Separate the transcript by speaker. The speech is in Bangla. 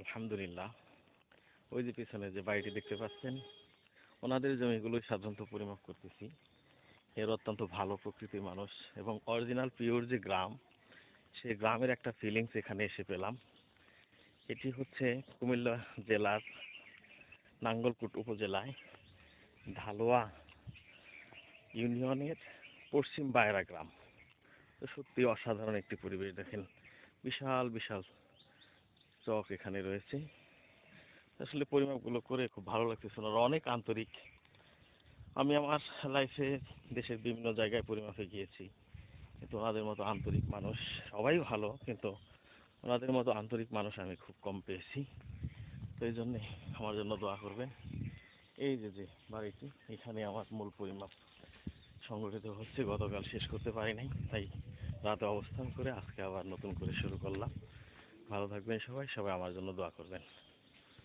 Speaker 1: আলহামদুলিল্লাহ। ওই যে পিছনে যে বাড়িটি দেখতে পাচ্ছেন, ওনাদের জমিগুলোই সাধারণত পরিমাপ করতেছি। এর অত্যন্ত ভালো প্রকৃতির মানুষ এবং অরিজিনাল পিওর যে গ্রাম, সেই গ্রামের একটা ফিলিংস এখানে এসে পেলাম। এটি হচ্ছে কুমিল্লা জেলার নাঙ্গলকুট উপজেলায় ঢালোয়া ইউনিয়নের পশ্চিম বায়রা গ্রাম। তো সত্যি অসাধারণ একটি পরিবেশ দেখেন। বিশাল বিশাল চক এখানে রয়েছে। আসলে পরিমাপগুলো করে খুব ভালো লাগতেছিল আর অনেক আন্তরিক। আমি আমার লাইফে দেশের বিভিন্ন জায়গায় পরিমাপে গিয়েছি। কিন্তু ওনাদের মতো আন্তরিক মানুষ সবাই ভালো, কিন্তু ওনাদের মতো আন্তরিক মানুষ আমি খুব কম পেয়েছি। তো এই জন্যে আমার জন্য দোয়া করবেন। এই যে যে বাড়িটি, এখানে আমার মূল পরিমাপ সংগঠিত হচ্ছে। গতকাল শেষ করতে পারি নাই তাই রাতে অবস্থান করে আজকে আবার নতুন করে শুরু করলাম। ভালো থাকবেন সবাই সবাই আমার জন্য দোয়া করবেন।